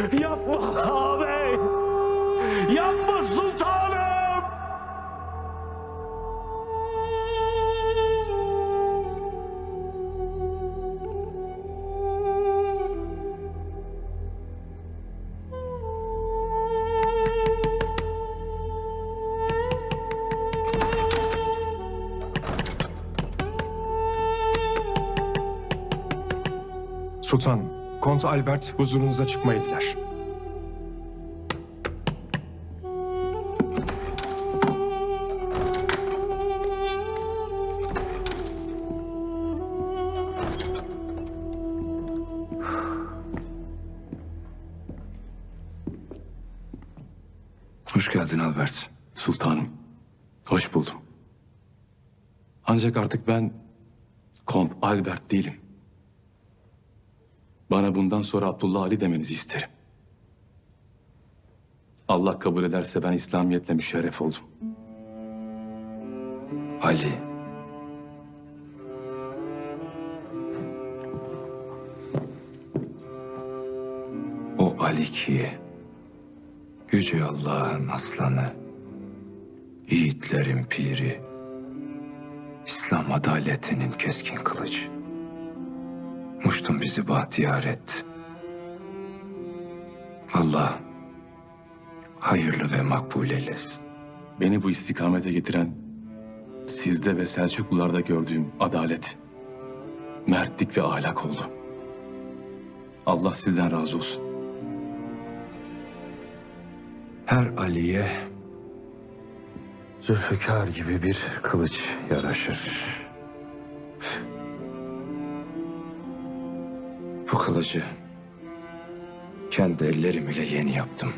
Yapma ağabey! Yapma sultanım! Sultanım, Kont Albert huzurunuza çıkmayı. Hoş geldin Albert. Sultanım, hoş buldum. Ancak artık ben Kont Albert değilim. Bana bundan sonra Abdullah Ali demenizi isterim. Allah kabul ederse ben İslamiyetle müşerref oldum. Ali. O Ali ki Yüce Allah'ın aslanı, yiğitlerin piri, İslam adaletinin keskin kılıcı. Muştun bizi bahtiyar etti. Allah hayırlı ve makbul eylesin. Beni bu istikamete getiren sizde ve Selçuklularda gördüğüm adalet, mertlik ve ahlak oldu. Allah sizden razı olsun. Her Ali'ye Zülfikar gibi bir kılıç yaraşır. Kılıcı kendi ellerim ile yeni yaptım.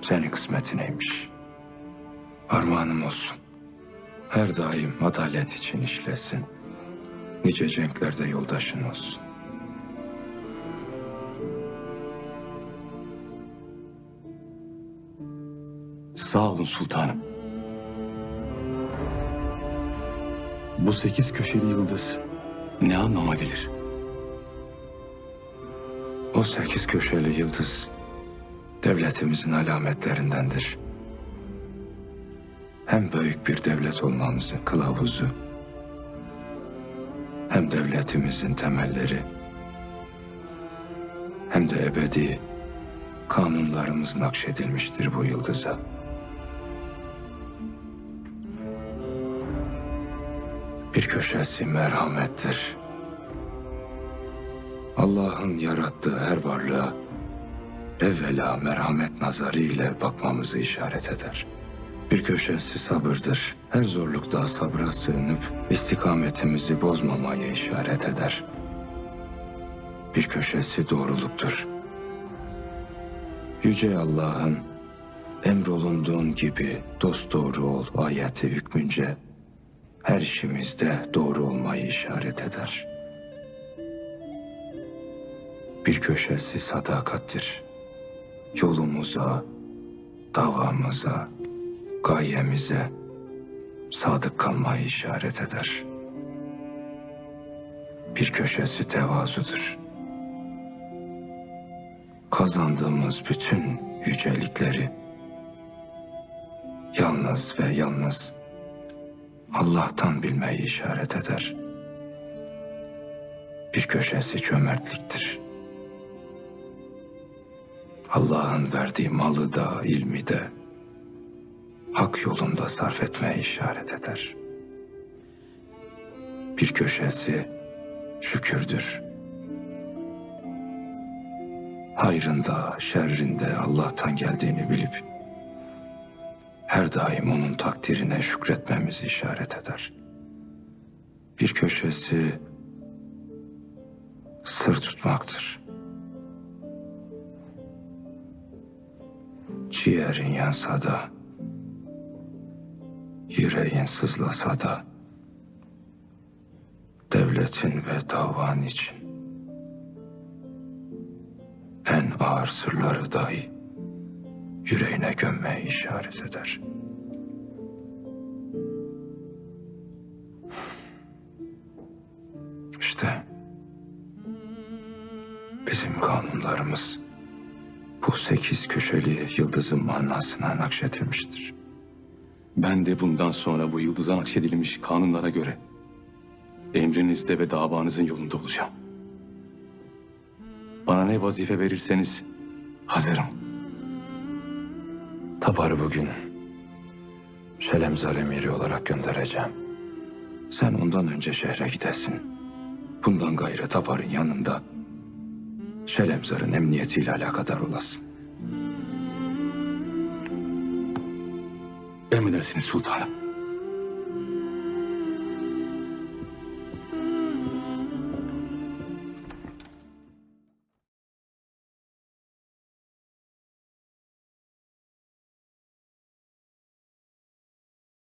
Senin kısmetineymiş. Armağanım olsun. Her daim adalet için işlesin. Nice cenklerde yoldaşın olsun. Sağ olun sultanım. Bu sekiz köşeli yıldız ne anlama gelir? O sekiz köşeli yıldız devletimizin alametlerindendir. Hem büyük bir devlet olmamızın kılavuzu, hem devletimizin temelleri, hem de ebedi kanunlarımız nakşedilmiştir bu yıldıza. Bir köşesi merhamettir. Allah'ın yarattığı her varlığa evvela merhamet nazarı ile bakmamızı işaret eder. Bir köşesi sabırdır. Her zorlukta sabra sığınıp istikametimizi bozmamayı işaret eder. Bir köşesi doğruluktur. Yüce Allah'ın emrolunduğun gibi dost doğru ol ayeti hükmünce her işimizde doğru olmayı işaret eder.'' Bir köşesi sadakattir. Yolumuza, davamıza, gayemize sadık kalmayı işaret eder. Bir köşesi tevazudur. Kazandığımız bütün yücelikleri yalnız ve yalnız Allah'tan bilmeyi işaret eder. Bir köşesi cömertliktir. Allah'ın verdiği malı da, ilmi de hak yolunda sarf etmeye işaret eder. Bir köşesi şükürdür. Hayrında, şerrinde Allah'tan geldiğini bilip her daim onun takdirine şükretmemizi işaret eder. Bir köşesi sır tutmaktır. Ciğerin yansa da, yüreğin sızlasa da, devletin ve davan için en ağır sırları dahi yüreğine gömmeyi işaret eder. İşte bizim kanunlarımız bu sekiz köşeli yıldızın manasına nakşedilmiştir. Ben de bundan sonra bu yıldıza nakşedilmiş kanunlara göre emrinizde ve davanızın yolunda olacağım. Bana ne vazife verirseniz hazırım. Tabarı bugün Şelemzar emiri olarak göndereceğim. Sen ondan önce şehre gidesin. Bundan gayrı Tabar'ın yanında Şelemzar'ın emniyetiyle alakadar olasın. Emredersiniz sultanım.